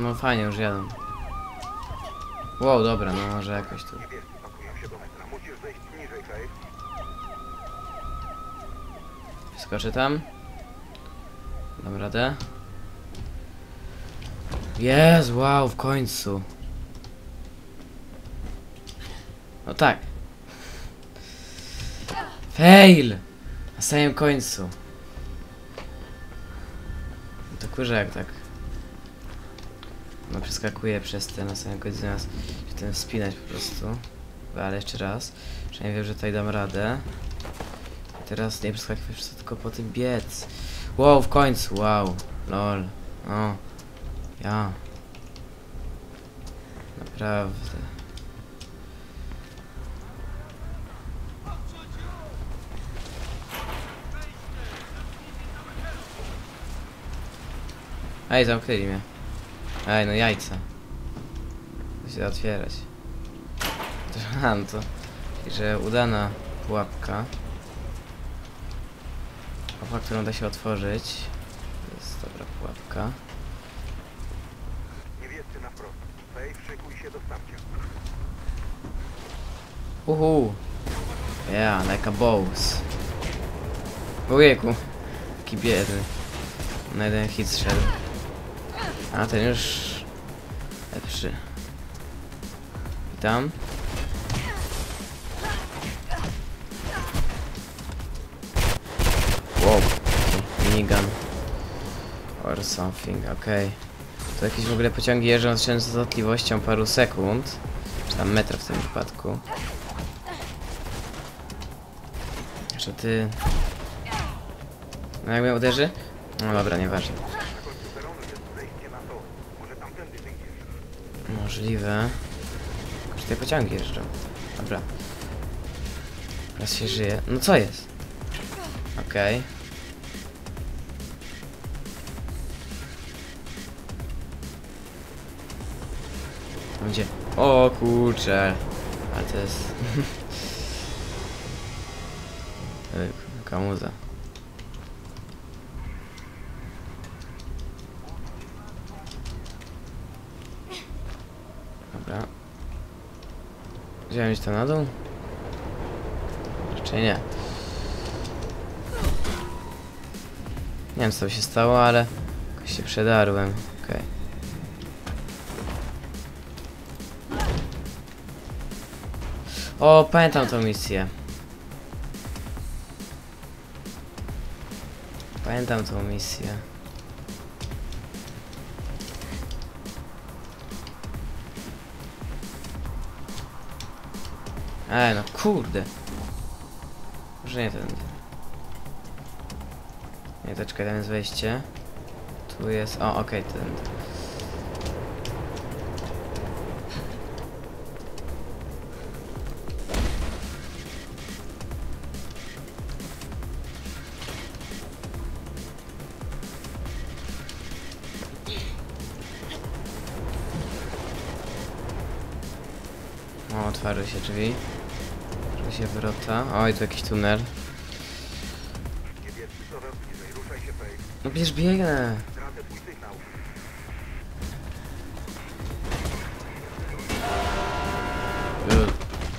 No fajnie, już jadę. Wow, dobra, no może jakoś tu. Wskoczę tam. Dam radę. Jest, wow, w końcu. No tak. Fail! Na samym końcu. No to kurze jak tak. No przeskakuję przez te na samym końcu zamiast się tym wspinać po prostu. Ale jeszcze raz. Przynajmniej wiem, że tutaj dam radę. I teraz nie przeskakiwać przez to, tylko po tym biec. Wow, w końcu, wow. Lol. O. Ja. Naprawdę. Ej, zamknęli mnie. Ej, no jajca. To się da otwierać. A, no to... Że udana pułapka. Pułapka, którą da się otworzyć. To jest dobra pułapka. Niebiescy na wprost. Faith, szykuj się do starcia. Uhu. Yeah, like a boss. Ojejku. Taki biedny. Na jeden hit strzelił. A ten już lepszy. Witam. Wow. Minigun. Or something, okej. To jakieś w ogóle pociągi jeżdżą z częstotliwością paru sekund. Czy tam metrów w tym wypadku. Że ty... No jak mnie uderzy? No dobra, nieważne. Możliwe. Że te pociągi jeżdżą. Dobra. Teraz się żyje. No co jest? Okej. Okay. Gdzie? O kurczę. Ale to jest... Ej, Dobra. Wziąłem to na dół? Raczej nie. Nie wiem co się stało, ale jakoś się przedarłem. Okej. O, pamiętam tą misję. Pamiętam tą misję. Ej, no kurde. Może nie ten. Nie, to czekaj, tam jest wejście. Tu jest. O, okej, ten. O, otwarły się drzwi. Się wrota. Oj, tu jakiś tunel. No przecież biegnę.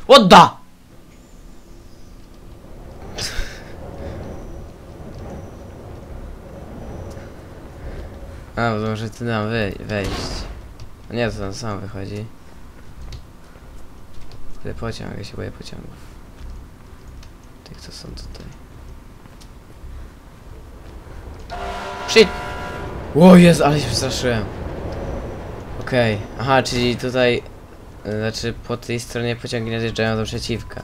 What? A, bo może ty tam wej wejść. Nie, to on sam wychodzi. Tyle pociąg, ja się boję pociągów. Co są tutaj. Shit! O jest, ale się przestraszyłem. Okej, aha, czyli tutaj... y, Znaczy, po tej stronie pociągi nadjeżdżają do przeciwka.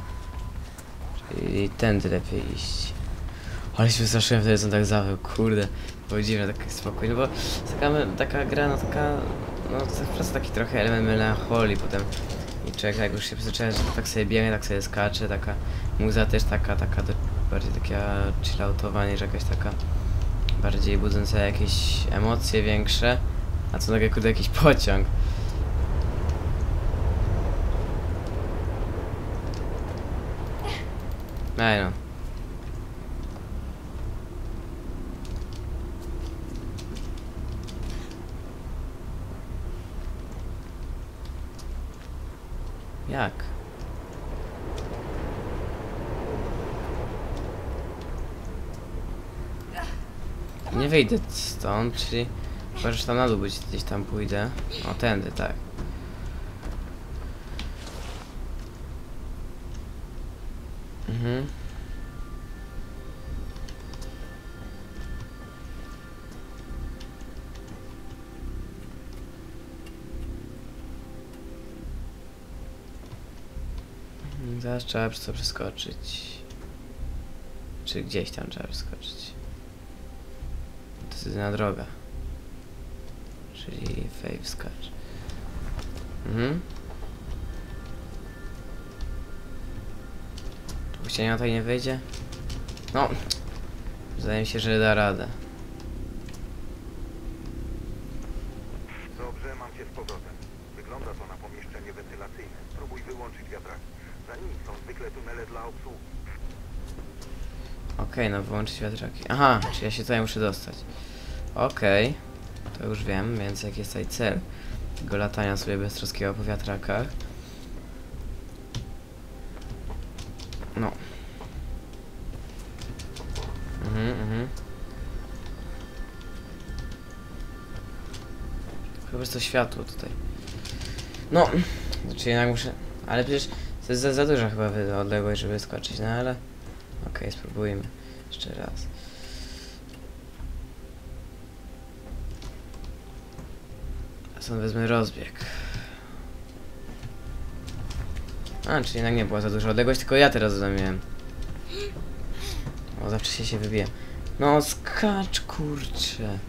Czyli tędy lepiej iść. Ale się przestraszyłem, wtedy są tak zawył, kurde. Było dziwne, taki spokój, no bo taka, taka gra, no taka... No to jest taki trochę element melancholii potem. I człowiek jak już się przyzwyczaja, że tak sobie biegnie, tak sobie skacze, taka Muza też taka, taka do, bardziej taka chilloutowa niż jakaś taka bardziej budząca jakieś emocje większe. A co nagle kurde jakiś pociąg. Ej no. Jak? Nie wyjdę stąd, czyli chyba, że tam na dół być, gdzieś tam pójdę. O, tędy, tak. Mhm. Zaraz trzeba przeskoczyć. Czy gdzieś tam trzeba przeskoczyć. To jest jedyna droga. Czyli fave skacz. Mhm. Tu cienia tutaj nie wyjdzie? No. Wydaje mi się, że da radę. Dobrze, mam cię z powrotem. Wygląda to na pomieszczenie wentylacyjne. Spróbuj wyłączyć wiatrak. Za nim są zwykle tunele dla obsługi. Okej, no wyłączyć wiatraki. Aha, czy ja się tutaj muszę dostać. Okej, to już wiem, więc jaki jest tutaj cel tego latania sobie beztroskiego po wiatrakach. No. Mhm, mhm. Chyba jest to światło tutaj. No, znaczy jednak muszę... Ale przecież to jest za, za duża chyba odległość, żeby skoczyć, no ale... Okej, spróbujmy. Jeszcze raz. A stąd wezmę rozbieg. A, czyli jednak nie była za duża odległość, tylko ja teraz zrozumiałem. O, zawsze się się wybije. No, skacz, kurczę.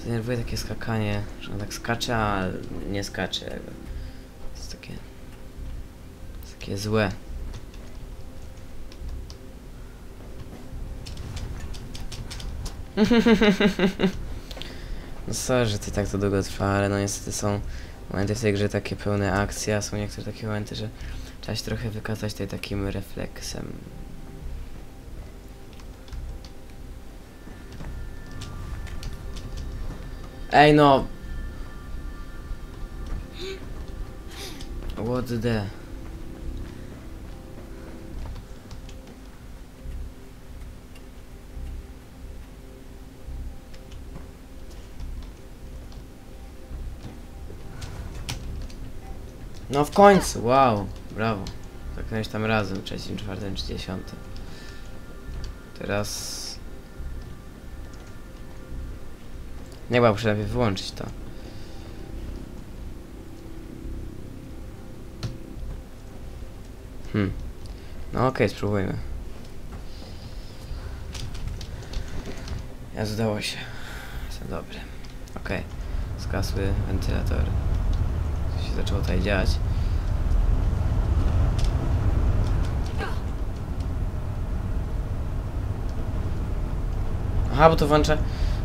Zdenerwuje takie skakanie, że on tak skacze, a nie skacze. To jest takie... jest takie złe. No sorry, że to tak to długo trwa, ale no niestety są momenty w tej grze takie pełne akcji, a są niektóre takie momenty, że trzeba się trochę wykazać tutaj takim refleksem. Ej no! What the... No w końcu, wow, brawo. Zaknąłeś tam razem, trzecim, czwartym czy. Teraz... Nie chyba muszę najpierw wyłączyć to. Hmm. No okej, spróbujmy. Ja udało się. Jestem dobry. Okej. Zgasły wentylatory. Zaczęło tutaj dziać. Aha, bo to włącza...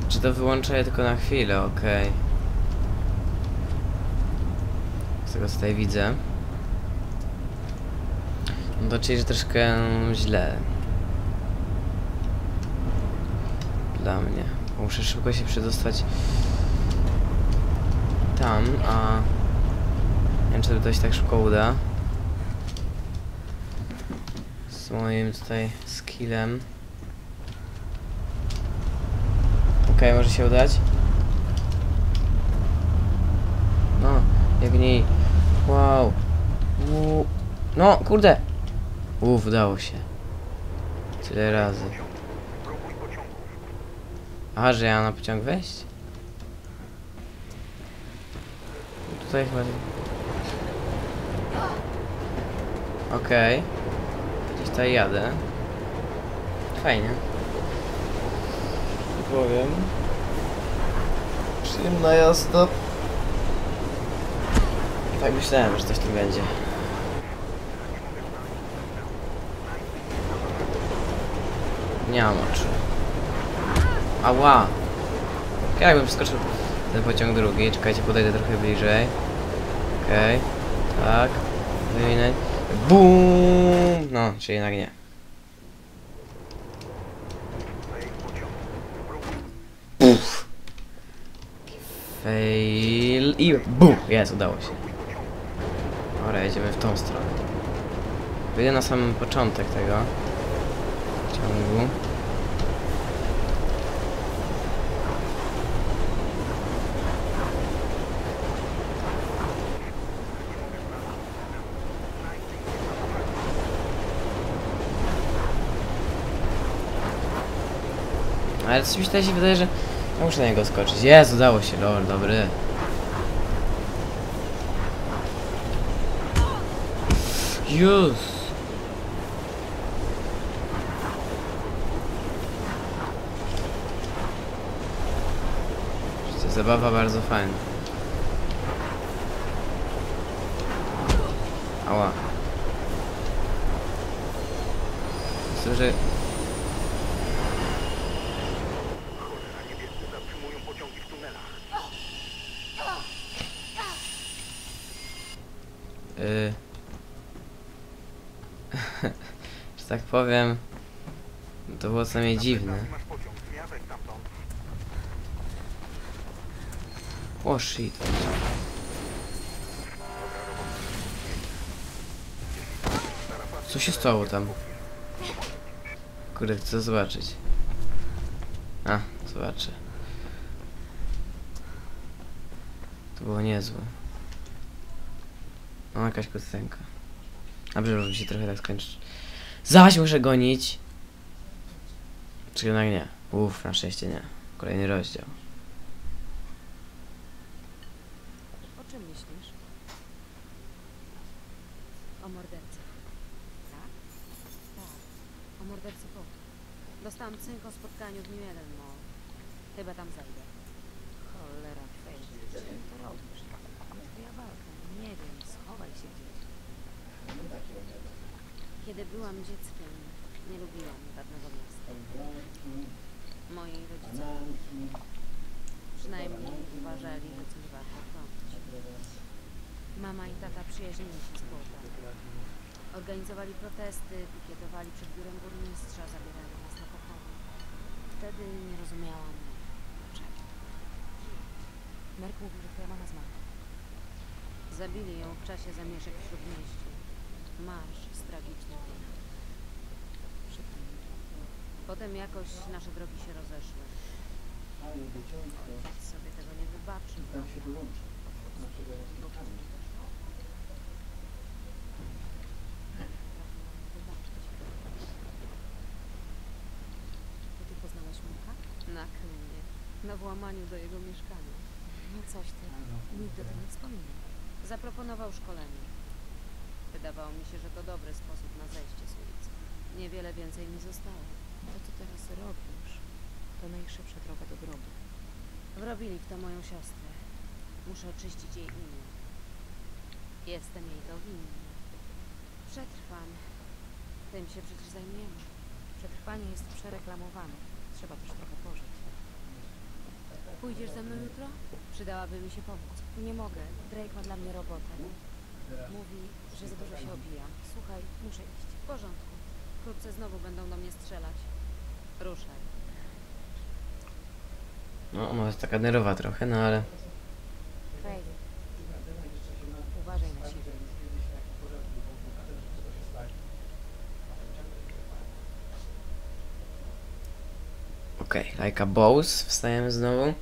Czy to wyłącza je tylko na chwilę, okej. Z tego co tutaj widzę. No to czyli, że troszkę źle. Dla mnie. Muszę szybko się przedostać tam, a... Nie wiem, czy to się tak szybko uda. Z moim tutaj skillem. Okej, może się udać. No, biegnij. Wow. U. No, kurde. Uff, udało się. Tyle razy. Aha, że ja na pociąg wejść? Tutaj chyba... Okej. Gdzieś tutaj jadę. Fajnie. Nie powiem. Przyjemna jazda. Tak myślałem, że coś tu będzie. Nie mam oczu. Ała! Jakbym przeskoczył ten pociąg drugi. Czekajcie, podejdę trochę bliżej. Okej. Tak. Wyminę. BUM! No, czy jednak nie. Puf. Fail i BUM! Jest, udało się. Dobra, jedziemy w tą stronę. Wyjdę na samym początek tego ciągu. Ale coś mi tutaj się wydaje, że muszę na niego skoczyć. Jest, udało się, lol, dobry. To zabawa bardzo fajna. Ała. Myślę, że Cholera, niebiescy zatrzymują pociągi w tunelach. Y... że tak powiem, to było co najmniej dziwne. O shit. Co się stało tam? Kurde, chcę zobaczyć. A, zobaczę. To było niezłe. O, jakaś kucenka. A może mi się trochę tak skończyć. Zaś muszę gonić! Czy jednak nie? Uff, na szczęście nie. Kolejny rozdział. O czym myślisz? O mordercy. Tak? Tak. O mordercy Potu. Dostałam cynk o spotkaniu w New Eden Mall. Chyba tam zajdę. Cholera. Co ty to robisz? Twoja walka. Nie wiem, schowaj się gdzieś. Kiedy byłam dzieckiem, nie lubiłam dawnego miasta. Moi rodzice przynajmniej uważali, że coś warto chronić. Mama i tata przyjaźnili się z Potem. Organizowali protesty, pikietowali przed biurem burmistrza, zabierali nas na pochody. Wtedy nie rozumiałam, dlaczego. Merk mówił, że twoja mama zmarła. Zabili ją w czasie zamieszek w śródmieściu. Marsz z tragicznym finałem. Potem jakoś nasze drogi się rozeszły. Ojciec sobie tego nie wybaczył. To ty poznałaś Murka? Na Krymie. Na włamaniu do jego mieszkania. No coś ty. Nikt o tym nie wspomina. Zaproponował szkolenie. Wydawało mi się, że to dobry sposób na zejście z ulicy. Niewiele więcej mi zostało. To co teraz robisz, to najszybsza droga do grobu. Wrobili w to moją siostrę. Muszę oczyścić jej imię. Jestem jej to winny. Przetrwam. Tym się przecież zajmujemy. Przetrwanie jest przereklamowane. Trzeba też trochę pożyć. Pójdziesz ze mną jutro? Przydałaby mi się pomóc. Nie mogę. Drake ma dla mnie robotę. Mówi, że za dużo się. Słuchaj, muszę iść. W porządku. Wkrótce znowu będą do mnie strzelać. Ruszaj. No, ona jest taka nerwowa trochę, no ale... Faith. Uważaj na siebie. Okej, okay, like a boss, wstajemy znowu.